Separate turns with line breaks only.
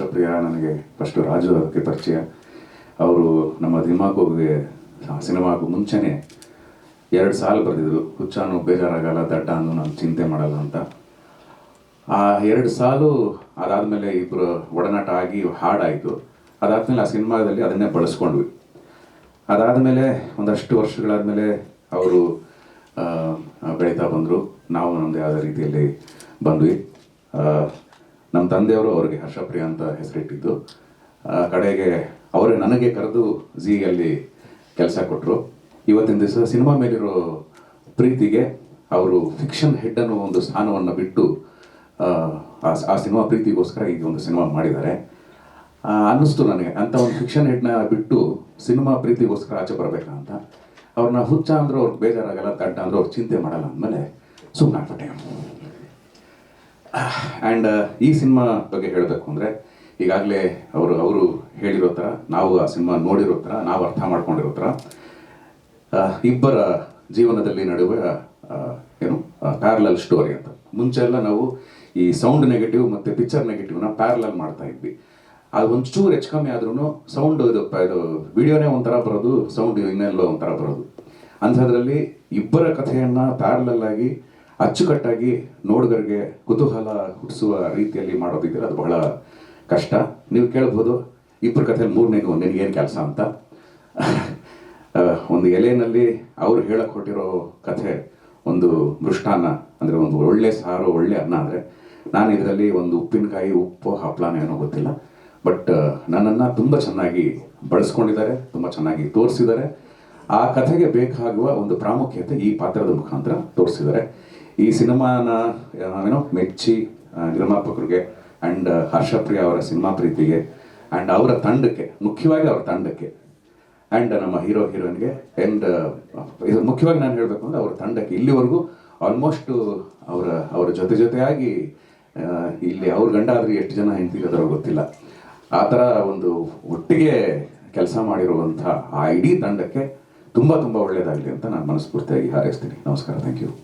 ಹರ್ಷಪ್ರಿಯ ನನಗೆ ಫಸ್ಟು ರಾಜು ಅವರಿಗೆ ಪರಿಚಯ. ಅವರು ನಮ್ಮ ದಿಮಾಕೋಗೆ ಸಿನಿಮಾಗೂ ಮುಂಚೆನೇ ಎರಡು ಸಾಲು ಬರೆದಿದ್ರು. ಹುಚ್ಚಾನು, ಬೇಜಾರಾಗಲ್ಲ ದಡ್ಡ ಅಂದು ನಾನು ಚಿಂತೆ ಮಾಡಲ್ಲ ಅಂತ. ಆ ಎರಡು ಸಾಲು ಅದಾದಮೇಲೆ ಇಬ್ಬರು ಒಡನಾಟ ಆಗಿ ಹಾಡಾಯಿತು. ಅದಾದಮೇಲೆ ಆ ಸಿನಿಮಾದಲ್ಲಿ ಅದನ್ನೇ ಬಳಸ್ಕೊಂಡ್ವಿ. ಅದಾದಮೇಲೆ ಒಂದಷ್ಟು ವರ್ಷಗಳಾದಮೇಲೆ ಅವರು ಬೆಳೀತಾ ಬಂದರು. ನಾವು ನಮ್ಮದೇ ಆದ ರೀತಿಯಲ್ಲಿ ಬಂದ್ವಿ. ನಮ್ಮ ತಂದೆಯವರು ಅವರಿಗೆ ಹರ್ಷಪ್ರಿಯ ಅಂತ ಹೆಸರಿಟ್ಟಿದ್ದು. ಕಡೆಗೆ ಅವರೇ ನನಗೆ ಕರೆದು ಝೀಯಲ್ಲಿ ಕೆಲಸ ಕೊಟ್ಟರು ಇವತ್ತಿನ ದಿವಸ ಸಿನಿಮಾ ಮೇಲಿರೋ ಪ್ರೀತಿಗೆ ಅವರು ಫಿಕ್ಷನ್ ಹೆಡ್ ಅನ್ನೋ ಒಂದು ಸ್ಥಾನವನ್ನು ಬಿಟ್ಟು ಆ, ಸಿನಿಮಾ ಪ್ರೀತಿಗೋಸ್ಕರ ಈಗ ಒಂದು ಸಿನಿಮಾ ಮಾಡಿದ್ದಾರೆ. ಅನ್ನಿಸ್ತು ನನಗೆ. ಅಂತ ಒಂದು ಫಿಕ್ಷನ್ ಹೆಡ್ನ ಬಿಟ್ಟು ಸಿನಿಮಾ ಪ್ರೀತಿಗೋಸ್ಕರ ಆಚೆ ಬರಬೇಕಾ ಅಂತ. ಅವ್ರನ್ನ ಹುಚ್ಚ ಅಂದ್ರೆ ಅವ್ರಿಗೆ ಬೇಜಾರಾಗಲ್ಲ ದಡ್ಡ ಅಂದ್ರೆ ಅವ್ರು ಚಿಂತೆ ಮಾಡಲ್ಲ ಅಂದಮೇಲೆ ಸುಮ್ಮನೆ ಆಗ್ಬಿಟ್ಟೆ ಆ್ಯಂಡ್ ಈ ಸಿನಿಮಾ ಬಗ್ಗೆ ಹೇಳಬೇಕು ಅಂದರೆ, ಈಗಾಗಲೇ ಅವರು ಅವರು ಹೇಳಿರೋ ಥರ ನಾವು ಆ ಸಿನಿಮಾ ನೋಡಿರೋ ಥರ ನಾವು ಅರ್ಥ ಮಾಡ್ಕೊಂಡಿರೋ ಥರ ಇಬ್ಬರ ಜೀವನದಲ್ಲಿ ನಡುವೆ ಏನು ಪ್ಯಾರಲಲ್ ಸ್ಟೋರಿ ಅಂತ. ಮುಂಚೆ ಎಲ್ಲ ನಾವು ಈ ಸೌಂಡ್ ನೆಗೆಟಿವ್ ಮತ್ತು ಪಿಕ್ಚರ್ ನೆಗೆಟಿವ್ನ ಪ್ಯಾರಲಲ್ ಮಾಡ್ತಾ ಇದ್ವಿ. ಅದು ಒಂಚೂರು ಹೆಚ್ಚು ಕಮ್ಮಿ ಆದ್ರೂ ಸೌಂಡ್ ಇದು ಇದು ವಿಡಿಯೋನೇ ಒಂಥರ ಬರೋದು ಸೌಂಡ್ ಇನ್ನೆಲ್ಲೋ ಒಂಥರ ಬರೋದು. ಅಂಥದ್ರಲ್ಲಿ ಇಬ್ಬರ ಕಥೆಯನ್ನು ಪ್ಯಾರಲಲ್ ಆಗಿ ಅಚ್ಚುಕಟ್ಟಾಗಿ ನೋಡುಗರಿಗೆ ಕುತೂಹಲ ಹುಟ್ಟಿಸುವ ರೀತಿಯಲ್ಲಿ ಮಾಡೋದಿದ್ರೆ ಅದು ಬಹಳ ಕಷ್ಟ. ನೀವು ಕೇಳ್ಬೋದು ಇಬ್ಬರ ಕಥೆಯಲ್ಲಿ ಒಂದು ನಿನಗೇನು ಕೆಲಸ ಅಂತ. ಒಂದು ಎಲೆಯಲ್ಲಿ ಅವ್ರು ಹೇಳಕ್ಕೆ ಹೊಟ್ಟಿರೋ ಕಥೆ, ಒಂದು ಮೃಷ್ಟಾನ್ನ, ಅಂದರೆ ಒಂದು ಒಳ್ಳೆ ಸಾರು, ಒಳ್ಳೆ ಅನ್ನ ಅಂದರೆ, ನಾನು ಇದರಲ್ಲಿ ಒಂದು ಉಪ್ಪಿನಕಾಯಿ, ಉಪ್ಪು ಹಪ್ಪಳನ ಏನೋ ಗೊತ್ತಿಲ್ಲ. ಬಟ್ ನನ್ನನ್ನು ತುಂಬ ಚೆನ್ನಾಗಿ ಬಳಸ್ಕೊಂಡಿದ್ದಾರೆ, ತುಂಬ ಚೆನ್ನಾಗಿ ತೋರಿಸಿದ್ದಾರೆ. ಆ ಕಥೆಗೆ ಬೇಕಾಗುವ ಒಂದು ಪ್ರಾಮುಖ್ಯತೆ ಈ ಪಾತ್ರದ ಮುಖಾಂತರ ತೋರಿಸಿದ್ದಾರೆ. ಈ ಸಿನಿಮಾನ ಏನೋ, ಮೆಚ್ಚಿ ನಿರ್ಮಾಪಕರಿಗೆ ಆ್ಯಂಡ್ ಹರ್ಷಪ್ರಿಯ ಅವರ ಸಿನಿಮಾ ಪ್ರೀತಿಗೆ ಆ್ಯಂಡ್ ಅವರ ತಂಡಕ್ಕೆ, ಮುಖ್ಯವಾಗಿ ಅವರ ತಂಡಕ್ಕೆ ಆ್ಯಂಡ್ ನಮ್ಮ ಹೀರೋ, ಹೀರೋಯಿನ್ಗೆ ಆ್ಯಂಡ್ ಇದು ಮುಖ್ಯವಾಗಿ ನಾನು ಹೇಳಬೇಕು ಅಂದರೆ ಅವರ ತಂಡಕ್ಕೆ ಇಲ್ಲಿವರೆಗೂ ಆಲ್ಮೋಸ್ಟು ಅವರ ಅವರ ಜೊತೆ ಜೊತೆಯಾಗಿ ಇಲ್ಲಿ ಅವ್ರ ಗಂಡ ಆದರೆ ಎಷ್ಟು ಜನ ಹೆಂಡತಿರೋದ್ರೋ ಗೊತ್ತಿಲ್ಲ. ಆ ಥರ ಒಂದು ಒಟ್ಟಿಗೆ ಕೆಲಸ ಮಾಡಿರುವಂಥ ಆ ಇಡೀ ತಂಡಕ್ಕೆ ತುಂಬ ತುಂಬ ಒಳ್ಳೆಯದಾಗಲಿ ಅಂತ ನಾನು ಮನಸ್ಫೂರ್ತಿಯಾಗಿ ಹಾರೈಸ್ತೀನಿ. ನಮಸ್ಕಾರ. Thank you